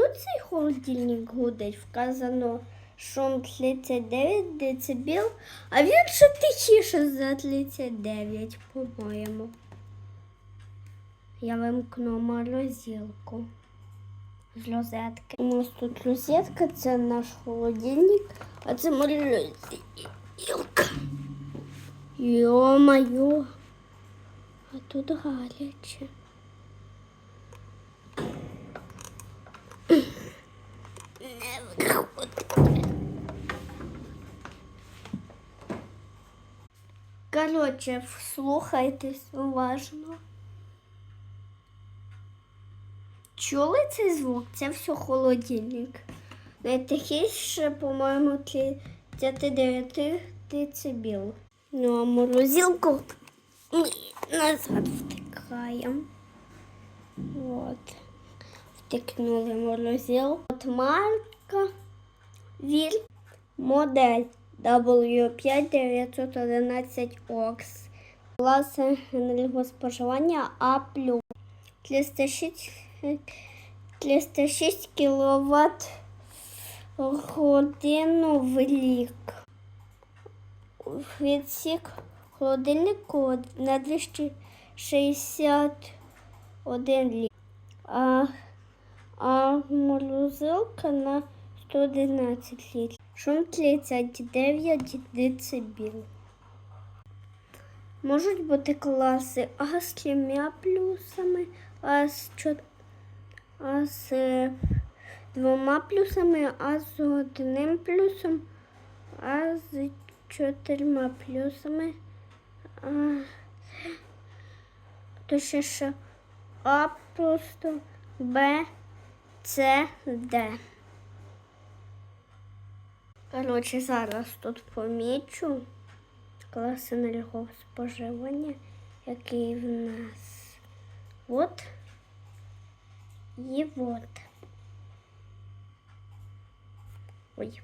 Ну, цей холодильник гудить, вказано шум 39 децибел, а він ще тихіше за 39, по-моєму. Я вимкну морозилку з розетки. У нас тут розетка, це наш холодильник, а це морозилка. Йо-моє, а тут гаряче. Коротше, вслухайтесь уважно. Чули цей звук? Це все холодильник. Найтихіше, по-моєму, 39 децибел. Ну, а морозилку ми назад втикаємо. Вот. Втикнули морозилку. От марка Віль модель W5911 OX. Клас енергоспоживання А+. 306, 306 кВт годину в рік. Відсік холодильнику на 261 літ. А, морозилка на 111 літрів. Шум 39 децибел. Можуть бути класи А з трьома плюсами, А з, чо... а з двома плюсами, А з одним плюсом, А з чотирма плюсами. А... То ще ще А просто Б, С, Д. Коротше, зараз тут помічу класи клас споживання, який в нас. От і от. Ой.